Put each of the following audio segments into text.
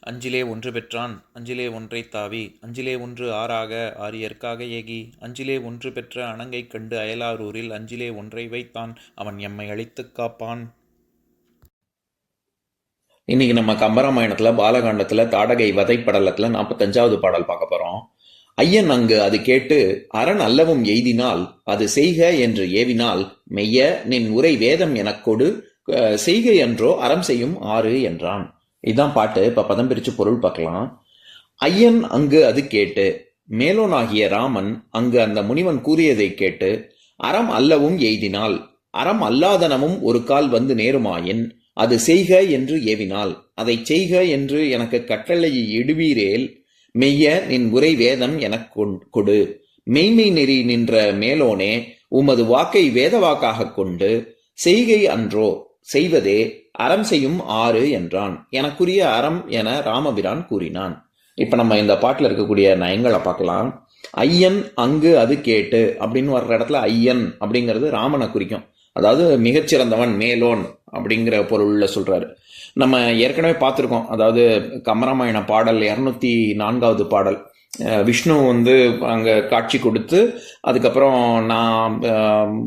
அஞ்சிலே ஒன்று பெற்றான் அஞ்சிலே ஒன்றை தாவி அஞ்சிலே ஒன்று ஆறாக ஆரியற்காக ஏகி அஞ்சிலே ஒன்று பெற்ற அணங்கை கண்டு அயலாரூரில் அஞ்சிலே ஒன்றை வைத்தான் அவன் எம்மை அழித்துக் காப்பான். இன்னைக்கு நம்ம கம்பராமாயணத்துல பாலகாண்டத்துல தாடகை வதைப்படலத்துல நாற்பத்தஞ்சாவது பாடல் பார்க்க போறோம். ஐயன் அங்கு அது கேட்டு அரண் அல்லவும் எய்தினால் அது செய்க என்று ஏவினால் மெய்ய நின் உரை வேதம் எனக் கொடு செய்க என்றோ அறம் செய்யும் ஆறு என்றான். இதான் பாட்டு. இப்போ பதம் பிரித்து பொருள் பார்க்கலாம். ஐயன் அங்கு அது கேட்டு மேலோனாகிய ராமன் அங்கு அந்த முனிவன் கூறியதை கேட்டு அறம் அல்லவும் எய்தினால் அறம் அல்லாதனமும் ஒரு கால் வந்து நேருமாயின் அது செய்க என்று ஏவினால். அதை செய்க என்று எனக்கு கட்டளையை இடுவீரேல் மெய்ய நின் உரை வேதம் எனக் கொண்- கொடு. மெய்மை நெறி நின்ற மேலோனே உமது வாக்கை வேதவாக்காகக் கொண்டு செய்கை அன்றோ செய்வதே அறம் செய்யும் ஆறு என்றான். எனக்குரிய அறம் என ராமபிரான் கூறினான். இப்ப நம்ம இந்த பாட்டில் இருக்கக்கூடிய நயங்களை பார்க்கலாம். ஐயன் அங்கு அது கேட்டு அப்படின்னு வர்ற இடத்துல ஐயன் அப்படிங்கிறது ராமனை குறிக்கும். அதாவது மிகச்சிறந்தவன் மேலோன் அப்படிங்கிற பொருள்ல சொல்றாரு. நம்ம ஏற்கனவே பார்த்துருக்கோம். அதாவது கமராமாயண பாடல் இரநூத்தி நான்காவது பாடல். விஷ்ணு வந்து அங்கே காட்சி கொடுத்து அதுக்கப்புறம் நான்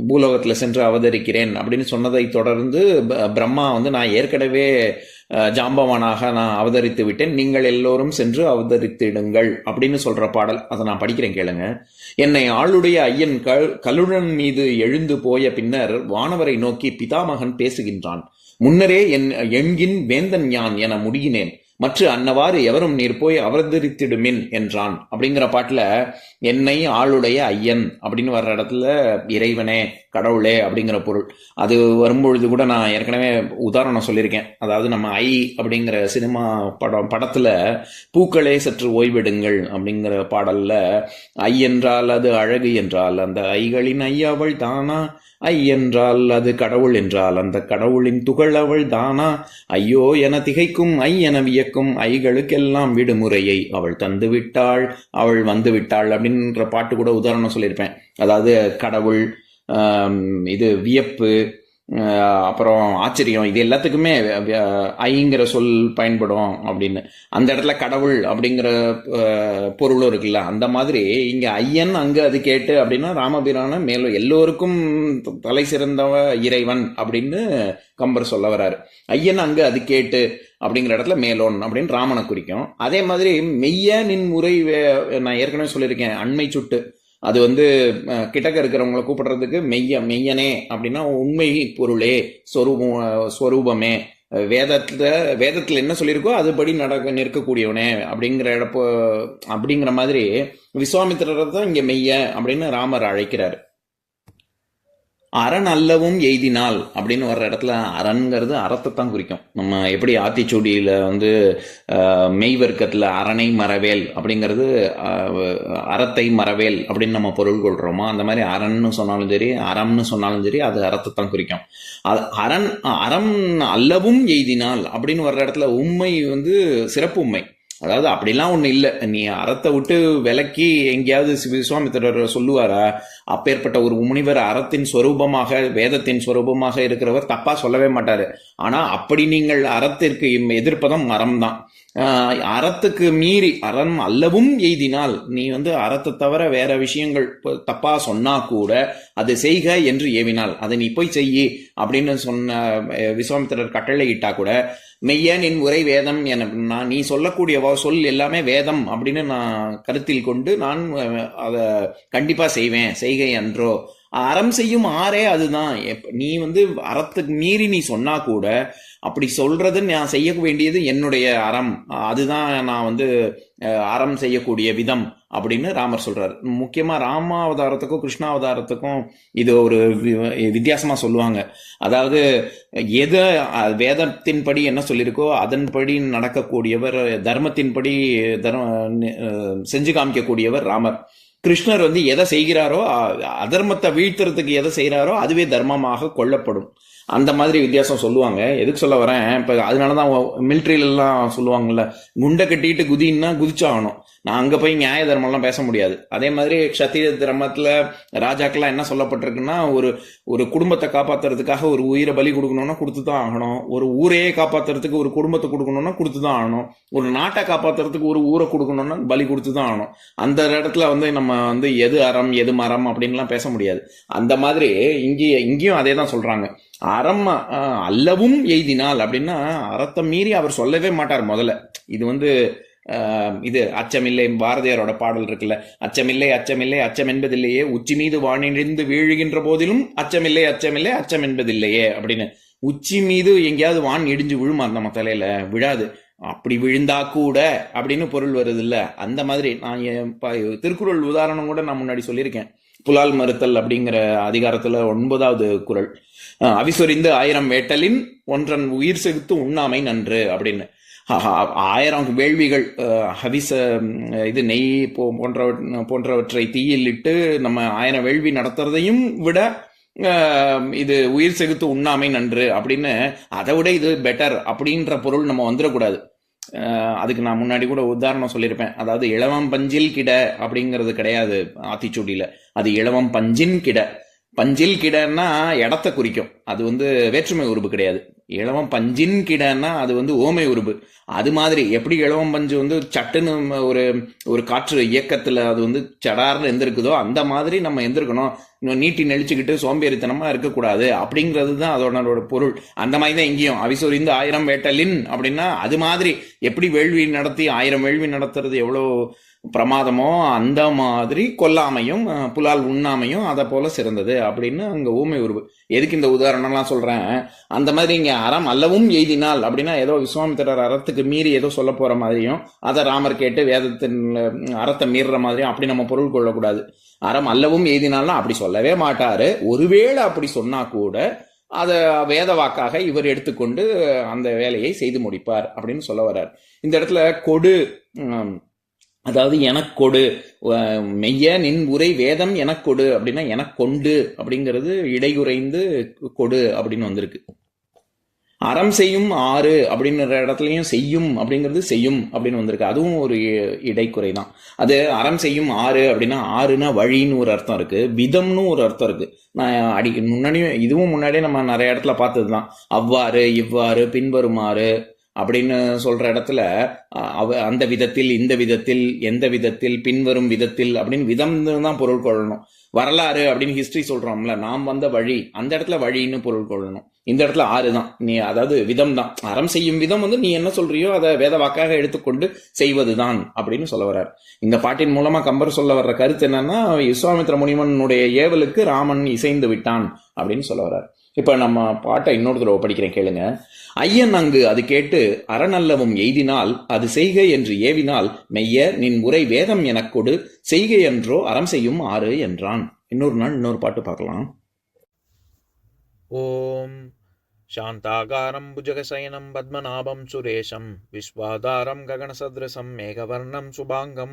பூலோகத்தில் சென்று அவதரிக்கிறேன் அப்படின்னு சொன்னதை தொடர்ந்து ப- பிரம்மா வந்து நான் ஏற்கனவே ஜாம்பவானாக நான் அவதரித்து விட்டேன். நீங்கள் எல்லோரும் சென்று அவதரித்திடுங்கள் அப்படின்னு சொல்ற பாடல். அதை நான் படிக்கிறேன் கேளுங்க. என்னை ஆளுடைய ஐயன் கல் கலுடன் மீது எழுந்து போய பின்னர் வானவரை நோக்கி பிதாமகன் பேசுகின்றான். முன்னரே என் எண்கின் வேந்தன் யான் என முடியினேன். மற்ற அன்னவாறு எவரும் நீர் போய் அவதரித்திடுமின் என்றான். அப்படிங்கிற பாட்டில் என்னை ஆளுடைய ஐயன் அப்படின்னு வர்ற இடத்துல இறைவனே கடவுளே அப்படிங்கிற பொருள். அது வரும்பொழுது கூட நான் ஏற்கனவே உதாரணம் சொல்லியிருக்கேன். அதாவது நம்ம ஐ அப்படிங்கிற சினிமா படம் படத்தில் பூக்களே சற்று ஓய்வெடுங்கள் அப்படிங்கிற பாடலில் ஐ என்றால் அது அழகு என்றால் அந்த ஐகளின் ஐயாவள் தானா? ஐ என்றால் அது கடவுள் என்றால் அந்த கடவுளின் துகள் அவள் தானா? ஐயோ என திகைக்கும் ஐ என வியக்கும் ஐகளுக்கெல்லாம் விடுமுறையை அவள் தந்து விட்டாள் அவள் வந்து விட்டாள் அப்படின்ற பாட்டு கூட உதாரணம் சொல்லியிருப்பேன். அதாவது கடவுள் இது வியப்பு அப்புறம் ஆச்சரியம் இது எல்லாத்துக்குமே ஐங்கிற சொல் பயன்படும் அப்படின்னு. அந்த இடத்துல கடவுள் அப்படிங்கிற பொருளும் இருக்குல்ல அந்த மாதிரி இங்கே ஐயன் அங்கே அது கேட்டு அப்படின்னா ராமபிரான மேலும் எல்லோருக்கும் தலை சிறந்தவ இறைவன் அப்படின்னு கம்பர் சொல்ல வராரு. ஐயன் அங்கே அது கேட்டு அப்படிங்கிற இடத்துல மேலோன் அப்படின்னு ராமனை குறிக்கும். அதே மாதிரி மெய்ய நின் முறை வே- நான் ஏற்கனவே சொல்லியிருக்கேன் அண்மை சுட்டு. அது வந்து கிட்டக்க இருக்கிறவங்களை கூப்பிடுறதுக்கு மெய்ய மெய்யனே அப்படின்னா உண்மை பொருளே சொரூபம். ஸ்வரூபமே வேதத்தில் வேதத்துல வேதத்துல என்ன சொல்லியிருக்கோ அதுபடி நடக்க நிற்கக்கூடியவனே அப்படிங்கிற இடப்போ அப்படிங்கிற மாதிரி விஸ்வாமித்திரரை தான் இங்க மெய்ய அப்படின்னு ராமர் அழைக்கிறார். அரண் அல்லவும் எய்தினால் அப்படின்னு வர்ற இடத்துல அரண்ங்கிறது அறத்தை தான் குறிக்கும். நம்ம எப்படி ஆத்திச்சூடியில் வந்து மெய்வர்க்கத்தில் அரணை மறவேல் அப்படிங்கிறது அறத்தை மறவேல் அப்படின்னு நம்ம பொருள் கொள்கிறோமோ அந்த மாதிரி அரண்னு சொன்னாலும் சரி அறம்னு சொன்னாலும் சரி அது அறத்தை தான் குறிக்கும். அது அரண் அறம் அல்லவும் எய்தினால் அப்படின்னு வர்ற இடத்துல உண்மை வந்து சிறப்பு உண்மை. அதாவது அப்படிலாம் ஒன்று இல்லை. நீ அறத்தை விட்டு விலக்கி எங்கேயாவது சி- விஸ்வாமித்திரர் சொல்லுவாரா அப்பேற்பட்ட ஒரு முனிவர் அறத்தின் ஸ்வரூபமாக வேதத்தின் ஸ்வரூபமாக இருக்கிறவர் தப்பாக சொல்லவே மாட்டார். ஆனால் அப்படி நீங்கள் அறத்திற்கு எதிர்ப்பதும் மரம் தான் அறத்துக்கு மீறி அறம் அல்லவும் எய்தினால் நீ வந்து அறத்தை தவிர வேற விஷயங்கள் தப்பா சொன்னா கூட அது செய்க என்று ஏவினால். அதை நீ போய் செய்யி அப்படின்னு சொன்ன விஸ்வாமித்திரர் கட்டளை இட்டா கூட மெய்யன் என் உரை வேதம் என நான் நீ சொல்லக்கூடிய சொல் எல்லாமே வேதம் அப்படின்னு நான் கருத்தில் கொண்டு நான் அதை கண்டிப்பா செய்வேன் செய்கை அன்றோ அறம் செய்யும் ஆறே அதுதான். எப் நீ வந்து அறத்துக்கு மீறி நீ சொன்னா கூட அப்படி சொல்றது நான் செய்ய வேண்டியது என்னுடைய அறம். அதுதான் நான் வந்து அறம் செய்யக்கூடிய விதம் அப்படின்னு ராமர் சொல்றாரு. முக்கியமா ராமாவதாரத்துக்கும் கிருஷ்ணாவதாரத்துக்கும் இது ஒரு வித்தியாசமா சொல்லுவாங்க. அதாவது எது வேதத்தின்படி என்ன சொல்லியிருக்கோ அதன்படி நடக்கக்கூடியவர் தர்மத்தின்படி தர்ம செஞ்சு காமிக்கக்கூடியவர் ராமர். கிருஷ்ணர் வந்து எதை செய்கிறாரோ அதர்மத்தை வீழ்த்துறதுக்கு எதை செய்கிறாரோ அதுவே தர்மமாக கொல்லப்படும் அந்த மாதிரி வித்தியாசம் சொல்லுவாங்க. எதுக்கு சொல்ல வரேன்? இப்போ அதனால தான் மிலிட்ரியிலலாம் சொல்லுவாங்கல்ல குண்டை கட்டிட்டு குதின்னா குதிச்சாகணும். நான் அங்கே போய் நியாய தர்மம்லாம் பேச முடியாது. அதே மாதிரி க்ஷத்திரிய தர்மத்தில் ராஜாக்கெல்லாம் என்ன சொல்லப்பட்டிருக்குன்னா ஒரு ஒரு குடும்பத்தை காப்பாற்றுறதுக்காக ஒரு உயிரை பலி கொடுக்கணும்னா கொடுத்து தான் ஆகணும். ஒரு ஊரையே காப்பாத்துறதுக்கு ஒரு குடும்பத்தை கொடுக்கணும்னா கொடுத்து தான் ஆகணும். ஒரு நாட்டை காப்பாத்துறதுக்கு ஒரு ஊரை கொடுக்கணும்னா பலி கொடுத்து தான் ஆகணும். அந்த இடத்துல வந்து நம்ம வந்து எது அறம் எது மரம் அப்படின்லாம் பேச முடியாது. அந்த மாதிரி இங்கேயே இங்கேயும் அதே தான் சொல்கிறாங்க அறம் அல்லவும் எய்தினால் அப்படின்னா அறத்தை மீறி அவர் சொல்லவே மாட்டார் முதல்ல. இது வந்து இது அச்சமில்லை பாரதியாரோட பாடல் இருக்குல்ல. அச்சமில்லை அச்சமில்லை அச்சம் என்பதில்லையே உச்சி மீது வானிழிந்து வீழுகின்ற போதிலும் அச்சமில்லை அச்சமில்லை அச்சம் என்பதில்லையே அப்படின்னு. உச்சி மீது எங்கேயாவது வான் இடிஞ்சு விழுமா நம்ம தலையில? விழாது. அப்படி விழுந்தா கூட அப்படின்னு பொருள் வருது இல்ல அந்த மாதிரி நான் என் ப- திருக்குறள் உதாரணம் கூட நான் முன்னாடி சொல்லியிருக்கேன். புலால் மறுத்தல் அப்படிங்கிற அதிகாரத்துல ஒன்பதாவது குரல். அஹ், அவிசொரிந்து ஆயிரம் வேட்டலின் ஒன்றன் உயிர் செகுத்து உண்ணாமை நன்று அப்படின்னு. ஆயிரம் வேள்விகள் ஹவிச இது நெய் போ- போன்றவ போன்றவற்றை தீயில் இட்டு நம்ம ஆயிரம் வேள்வி நடத்துறதையும் விட இது உயிர் செகுத்து உண்ணாமை நன்று அப்படின்னு. அதை விட இது பெட்டர் அப்படின்ற பொருள் நம்ம வந்துடக்கூடாது. அதுக்கு நான் முன்னாடி கூட உதாரணம் சொல்லியிருப்பேன். அதாவது இளவம் பஞ்சில் கிட அப்படிங்கிறது கிடையாது ஆத்திச்சூடியில் அது இளவம் பஞ்சின் கிட. பஞ்சில் கிடன்னா இடத்த குறிக்கும். அது வந்து வேற்றுமை உருபு கிடையாது. இளவம் பஞ்சின் கிடன்னா அது வந்து ஓமை உருபு அது மாதிரி எப்படி இளவம் பஞ்சு வந்து சட்டுன்னு நம்ம ஒரு ஒரு காற்று இயக்கத்தில் அது வந்து சடார்னு எந்திருக்குதோ அந்த மாதிரி நம்ம எந்திருக்கணும். இன்னும் நீட்டி நெளிச்சுக்கிட்டு சோம்பேறித்தனமாக இருக்கக்கூடாது அப்படிங்கிறது தான் அதோட பொருள். அந்த மாதிரி தான் இங்கேயும். அவிசொரிந்து ஆயிரம் வேட்டலின் அப்படின்னா அது மாதிரி எப்படி வேள்வி நடத்தி ஆயிரம் வேள்வி நடத்துறது எவ்வளோ பிரமாதமோ அந்த மாதிரி கொல்லாமையும் புலால் உண்ணாமையும் அதை போல சிறந்தது அப்படின்னு அங்கே ஊமை உருவு எதுக்கு இந்த உதாரணம்லாம் சொல்கிறேன் அந்த மாதிரி இங்கே அறம் அல்லவும் எய்தினால் அப்படின்னா ஏதோ விஸ்வாமித்திரர் அறத்துக்கு மீறி ஏதோ சொல்ல போகிற மாதிரியும் அதை ராமர் கேட்டு வேதத்தின் அறத்தை மீறுற மாதிரியும் அப்படி நம்ம பொருள் கொள்ளக்கூடாது. அறம் அல்லவும் எய்தினால்னா அப்படி சொல்லவே மாட்டார். ஒருவேளை அப்படி சொன்னா கூட அதை வேத வாக்காக இவர் எடுத்துக்கொண்டு அந்த வேலையை செய்து முடிப்பார் அப்படின்னு சொல்ல வர்றார். இந்த இடத்துல கொடு அதாவது எனக்கு கொடு. மெய்ய நின் உரை வேதம் எனக்கொடு கொடு அப்படின்னா எனக்கு கொண்டு அப்படிங்கிறது இடையுறைந்து கொடு அப்படின்னு வந்திருக்கு. அறம் செய்யும் ஆறு அப்படின்ற இடத்துலையும் செய்யும் அப்படிங்கிறது செய்யும் அப்படின்னு வந்திருக்கு. அதுவும் ஒரு இ- இடைக்குறை தான் அது அறம் செய்யும் ஆறு அப்படின்னா ஆறுனா வழின்னு ஒரு அர்த்தம் இருக்கு. விதம்னு ஒரு அர்த்தம் இருக்கு. நான் அடி முன்னாடியும் இதுவும் முன்னாடியே நம்ம நிறைய இடத்துல பார்த்தது தான் அவ்வாறு இவ்வாறு பின்வருமாறு அப்படின்னு சொல்ற இடத்துல அவ அந்த விதத்தில் இந்த விதத்தில் எந்த விதத்தில் பின்வரும் விதத்தில் அப்படின்னு விதம் தான் பொருள் கொள்ளணும். வரலாறு அப்படின்னு ஹிஸ்டரி சொல்றோம்ல நாம் வந்த வழி அந்த இடத்துல வழின்னு பொருள் கொள்ளணும். இந்த இடத்துல ஆறு தான் நீ அதாவது விதம் தான் அறம் செய்யும் விதம் வந்து நீ என்ன சொல்றியோ அதை வேத வாக்காக எடுத்துக்கொண்டு செய்வதுதான் அப்படின்னு சொல்ல வர்றார். இந்த பாட்டின் மூலமா கம்பர் சொல்ல வர்ற கருத்து என்னன்னா விஸ்வாமித்திர முனிமனுடைய ஏவலுக்கு ராமன் இசைந்து விட்டான் அப்படின்னு சொல்ல வர்றார். இப்ப நம்ம பாட்டை இன்னொரு தடவை படிக்கிறேன் கேளுங்க ஐயன் அங்கு அது கேட்டு அறநல்லவும் எய்தினால் அது செய்க என்று ஏவினால் மெய்ய நின் உரை வேதம் எனக் கொடு செய்க என்றோ அறம் செய்யும் ஆறு என்றான் இன்னொரு நாள் இன்னொரு பாட்டு பார்க்கலாம் ॐ शान्ताकारं भुजगशयनं पद्मनाभं सुरेशं विश्वाधारं गगनसदृशं मेघवर्णं शुभाङ्गं